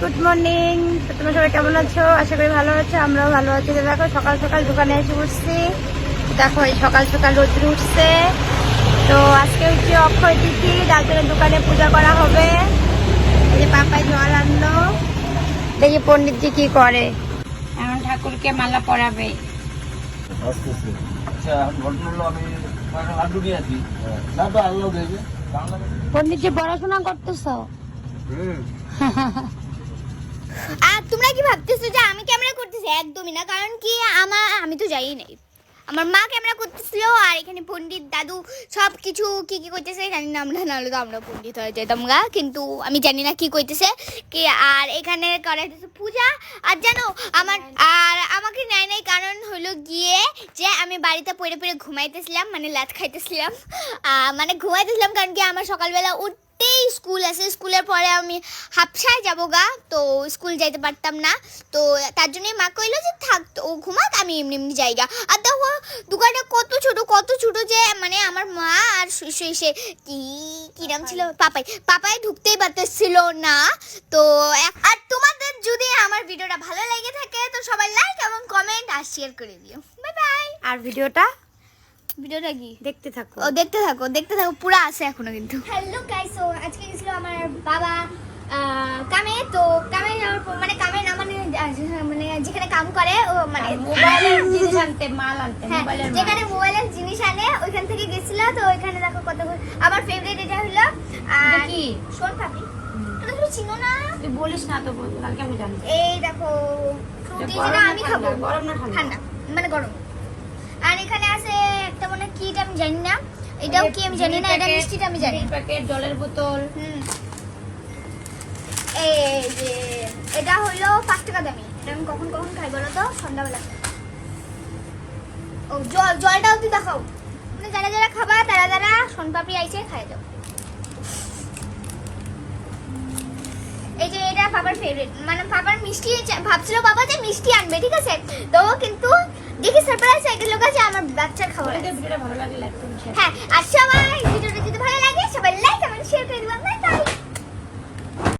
Good morning তোমরা সবাই কেমন আছো? আশা করি ভালো আছো আমরাও ভালো আছি। তো দেখো সকাল সকাল দোকানে এসে উঠছি দেখো এই সকাল সকাল রোদ্র উঠছে। তো আজকে হচ্ছে অক্ষয় তিথি যার জন্য দোকানে পূজা করা হবে। এই যে পাপাই জল আনলো। দেখি পণ্ডিতজি কি করে। এখন ঠাকুরকে মালা পরাবে। আচ্ছা পণ্ডিতজি পড়াশোনা করতেছো? আর তোমরা কি ভাবতেছো যে আমি ক্যামেরা করতেছি? একদমই না, কারণ কি আমার, আমি তো যাই নাই। আমার মা ক্যামেরা করতেছিল, আর এখানে পণ্ডিত, দাদু সব কিছু কি কি করতেছে জানি না, আমরা নাহলে তো আমরা পণ্ডিত হয়ে যেতাম গা, কিন্তু আমি জানি না কি করতেছে কি, আর এখানে করা হইতেছে পূজা। আর জানো, আমার, আর আমাকে নেয় নাই কারণ হলো গিয়ে যে আমি বাড়িতে পড়ে পড়ে ঘুমাইতেছিলাম মানে লাত খাইতেছিলাম। মানে ঘুমাইতেছিলাম কারণ কি আমার সকালবেলা উঠতেই স্কুল আছে স্কুলের পরে আমি হাফসায় যাব গা তো স্কুল যাইতে পারতাম না। তো তার জন্যই মা কইলো যে থাক ও ঘুমাক আমি এমনি এমনি জায়গা আর দেখো দোকানটা কত ছোট কত ছোট যে মানে আমার মা আর সে কি কি নাম ছিল? পাপাই। পাপাই। ঢুকতেই পারতেছিল না। তো আর তোমাদের যদি আমার ভিডিওটা ভালো লেগে থাকে তো সবাই লাইক এবং কমেন্ট আর শেয়ার করে দিও। বাই বাই আর ভিডিওটা ভিডিওটা কি দেখতে থাকো ও দেখতে থাকো দেখতে থাকো পুরো আছে এখনও কিন্তু হ্যালো গাইস তো আজকে গেছিল আমার বাবা কামে তো কামে মানে কামে না মানে মানে যেখানে কাম করে ও মানে মোবাইলের জিনিস আনতে মাল আনতে হ্যাঁ, মোবাইলের যেখানে মোবাইলের জিনিস আনে ওইখান থেকে গেছিল তো ওইখানে দেখো কত আমার ফেভারিট এটা হলো কি? শোন পাপি তুমি চিনো না তুই বলিস না তো বল কালকে আমি জানি এই দেখো ফ্রুটি যেটা আমি ঠান্ডা? খাব গরম না ঠান্ডা? মানে গরম আর এখানে আছে আমি জানি না। এটাও কি আমি জানি না এটা মিষ্টিটা আমি জানি। প্যাকেট জলের বোতল। হুম। এই যে এটা হলো পাঁচ টাকা দামি। এটা আমি কখন কখন খাই বলো তো? সন্ধ্যাবেলা। ও জল জলটাও তুই দেখাও। মানে যারা যারা খাবা তারা তারা সোনপাপড়ি আইসে খাই যাও এই যে এটা বাবার ফেভারিট মানে বাবার মিষ্টি ভাবছিল বাবা যে মিষ্টি আনবে ঠিক আছে? তো কিন্তু এগুলো কাছে আমার বাচ্চার খাবার হ্যাঁ আর সবাই